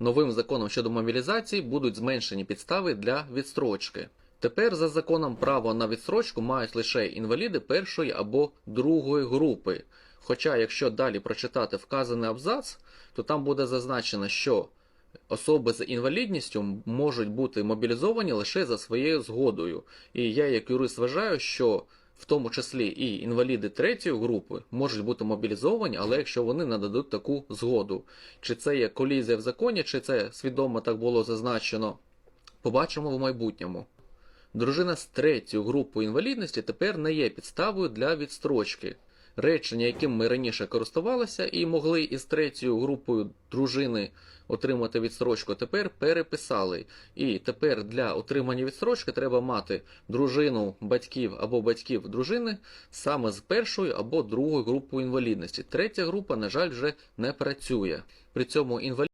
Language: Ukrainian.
новим законом щодо мобілізації будуть зменшені підстави для відстрочки. Тепер за законом право на відстрочку мають лише інваліди першої або другої групи. Хоча, якщо далі прочитати вказаний абзац, то там буде зазначено, що особи з інвалідністю можуть бути мобілізовані лише за своєю згодою. І я, як юрист, вважаю, що в тому числі і інваліди третьої групи можуть бути мобілізовані, але якщо вони нададуть таку згоду. Чи це є колізія в законі, чи це свідомо так було зазначено, побачимо в майбутньому. Дружина з третьою групою інвалідності тепер не є підставою для відстрочки. Речення, яким ми раніше користувалися і могли із третьою групою дружини отримати відстрочку, тепер переписали. І тепер для отримання відстрочки треба мати дружину батьків або батьків дружини саме з першою або другою групою інвалідності. Третя група, на жаль, вже не працює. При цьому інвалід